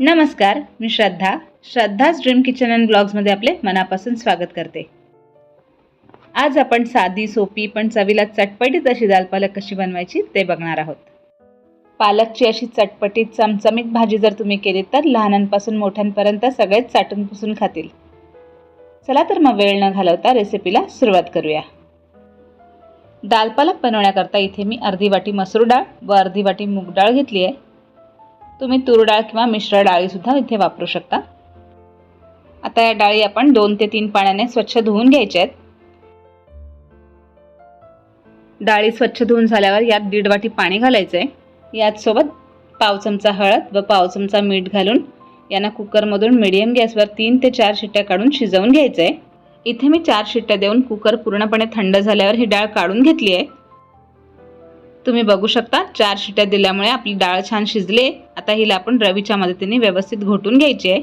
नमस्कार मी श्रद्धा. श्रद्धाच ड्रीम किचन अँड ब्लॉग्समध्ये आपले मनापासून स्वागत करते. आज आपण साधी सोपी पण चवीला चटपटीत अशी दाल पालक कशी बनवायची ते बघणार आहोत. पालकची अशी चटपटीत चमचमीत भाजी जर तुम्ही केली तर लहानांपासून मोठ्यांपर्यंत सगळेच चाटून पुसून खातील. चला तर मग वेळ न घालवता रेसिपीला सुरुवात करूया. दाल पालक बनवण्याकरता इथे मी अर्धी वाटी मसूर डाळ व अर्धी वाटी मूग डाळ घेतली आहे. तुम्ही तूर डाळ किंवा मिश्र डाळीसुद्धा इथे वापरू शकता. आता या डाळी आपण दोन ते तीन पाण्याने स्वच्छ धुवून घ्यायच्या आहेत. डाळी स्वच्छ धुवून झाल्यावर यात दीड वाटी पाणी घालायचं आहे यात सोबत पाव चमचा हळद व पाव चमचा मीठ घालून यांना कुकरमधून मिडियम गॅसवर तीन ते चार शिट्ट्या काढून शिजवून घ्यायचं आहे इथे मी चार शिट्ट्या देऊन कुकर पूर्णपणे थंड झाल्यावर ही डाळ काढून घेतली आहे तुम्ही बघू शकता चार शिट्या दिल्यामुळे आपली डाळ छान शिजले आता हिला आपण रवीच्या मदतीने व्यवस्थित घोटून घ्यायची आहे.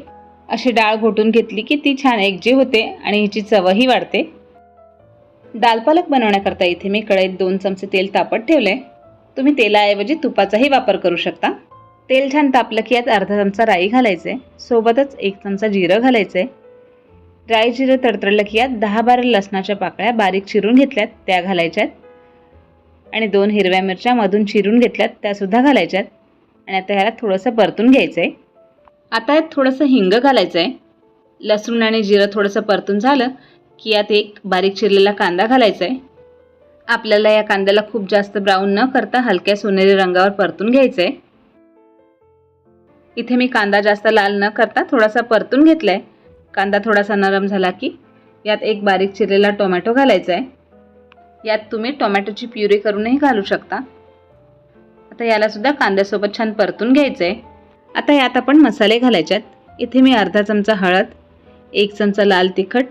अशी डाळ घोटून घेतली की ती छान एकजीव होते आणि हिची चवही वाढते. दाल पालक बनवण्याकरता इथे मी कढईत दोन चमचे तेल तापत ठेवले. तुम्ही तेलाऐवजी तुपाचाही वापर करू शकता. तेल छान तापलं की यात अर्धा चमचा राई घालायचे. सोबतच एक चमचा जिरं घालायचे. राई जिरं तडतडलं की यात दहा बारा लसणाच्या पाकळ्या बारीक चिरून घेतल्यात त्या घालायच्यात. आणि दोन हिरव्या मिरच्या मधून चिरून घेतल्यात त्यासुद्धा घालायच्यात. आणि आता ह्याला थोडंसं परतून घ्यायचं आहे आता यात थोडंसं हिंग घालायचं आहे लसूण आणि जिरं थोडंसं परतून झालं की यात एक बारीक चिरलेला कांदा घालायचा आहे आपल्याला या कांद्याला खूप जास्त ब्राऊन न करता हलक्या सोनेरी रंगावर परतून घ्यायचं आहे इथे मी कांदा जास्त लाल न करता थोडासा परतून घेतला आहे कांदा थोडासा नरम झाला की यात एक बारीक चिरलेला टोमॅटो घालायचा आहे यात तुम्ही टोमॅटोची प्युरी करूनही घालू शकता. आता यालासुद्धा कांद्यासोबत छान परतून घ्यायचं आहे आता यात आपण मसाले घालायच्यात इथे मी अर्धा चमचा हळद एक चमचा लाल तिखट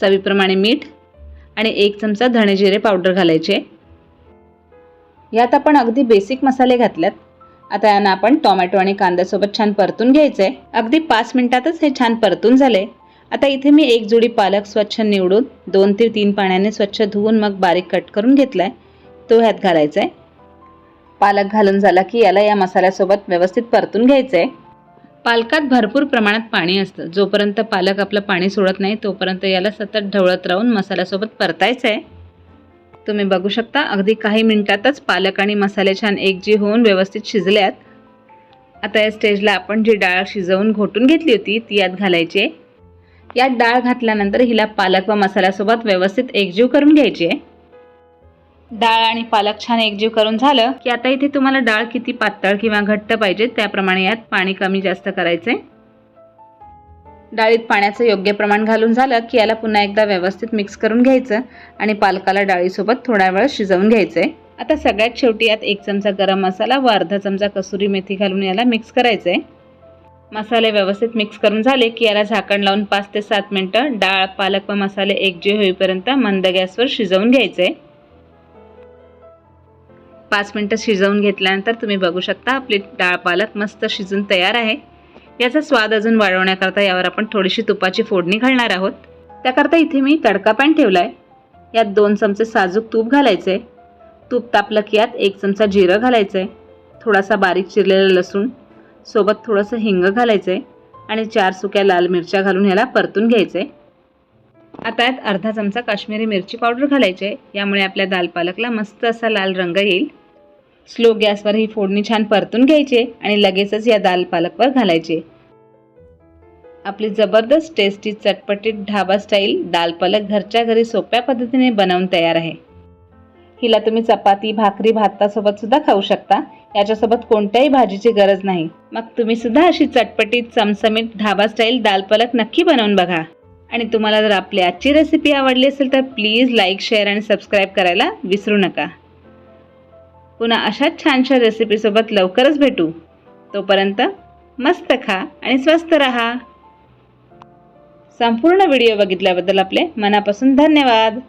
चवीप्रमाणे मीठ आणि एक चमचा धणे जिरे पावडर घालायचे. यात आपण अगदी बेसिक मसाले घातल्यात. आता यांना आपण टोमॅटो आणि कांद्यासोबत छान परतून घ्यायचं आहे अगदी पाच मिनिटातच हे छान परतून झाले. आता इथे मी एक जुडी पालक स्वच्छ निवडून दोन ते तीन पाण्याने स्वच्छ धुवून मग बारीक कट करून घेतला आहे तो ह्यात घालायचा आहे पालक घालून झाला की याला या मसाल्यासोबत व्यवस्थित परतून घ्यायचं आहे पालकात भरपूर प्रमाणात पाणी असतं. जोपर्यंत पालक आपलं पाणी सोडत नाही तोपर्यंत याला सतत ढवळत राहून मसाल्यासोबत परतायचं आहे तुम्ही बघू शकता अगदी काही मिनिटातच पालक आणि मसाले छान एकजी होऊन व्यवस्थित शिजल्यात. आता या स्टेजला आपण जी डाळ शिजवून घोटून घेतली होती ती यात घालायची आहे. यात डाळ घातल्यानंतर हिला पालक व मसाल्यासोबत व्यवस्थित एकजीव करून घ्यायची आहे. डाळ आणि पालक छान एकजीव करून झालं की आता इथे तुम्हाला डाळ किती पातळ किंवा घट्ट पाहिजे त्याप्रमाणे यात पाणी कमी जास्त करायचे. डाळीत पाण्याचं योग्य प्रमाण घालून झालं की याला पुन्हा एकदा व्यवस्थित मिक्स करून घ्यायचं आणि पालकाला डाळीसोबत थोडा वेळ शिजवून घ्यायचं. आहे आता सगळ्यात शेवटी यात एक चमचा गरम मसाला व अर्धा चमचा कसुरी मेथी घालून याला मिक्स करायचं. आहे मसाले व्यवस्थित मिक्स करून झाले की याला झाकण लावून पाच ते सात मिनटं डाळ पालक व मसाले एकजीव होईपर्यंत मंद गॅसवर शिजवून घ्यायचे. पाच मिनटं शिजवून घेतल्यानंतर तुम्ही बघू शकता आपली डाळ पालक मस्त शिजून तयार आहे. याचा स्वाद अजून वाढवण्याकरता यावर आपण थोडीशी तुपाची फोडणी घालणार आहोत. त्याकरता इथे मी तडका पॅन ठेवला आहे यात दोन चमचे साजूक तूप घालायचे. आहे तूप तापलं की यात एक चमचा जिरं घालायचं. आहे थोडासा बारीक चिरलेला लसूण सोबत थोडंसं हिंग घालायचं आहे आणि चार सुक्या लाल मिरच्या घालून ह्याला परतून घ्यायचं आहे आता यात अर्धा चमचा काश्मीरी मिरची पावडर घालायची आहे यामुळे आपल्या दाल पालकला मस्त असा लाल रंग येईल. स्लो गॅसवर ही फोडणी छान परतून घ्यायची आणि लगेचच या दाल पालकवर घालायचे. आपली जबरदस्त टेस्टी चटपटीत ढाबा स्टाईल दाल पालक घरच्या घरी सोप्या पद्धतीने बनवून तयार आहे. हिला तुम्ही चपाती भाकरी भातासोबत सुद्धा खाऊ शकता. याच्यासोबत कोणत्याही भाजीची गरज नाही. मग तुम्ही सुद्धा अशी चटपटीत चमचमीत ढाबा स्टाईल दाल पलक नक्की बनवून बघा. आणि तुम्हाला जर आपली आजची रेसिपी आवडली असेल तर प्लीज लाईक शेअर आणि सबस्क्राईब करायला विसरू नका. पुन्हा अशाच छानशा रेसिपीसोबत लवकरच भेटू. तोपर्यंत मस्त खा आणि स्वस्त रहा. संपूर्ण व्हिडिओ बघितल्याबद्दल आपले मनापासून धन्यवाद.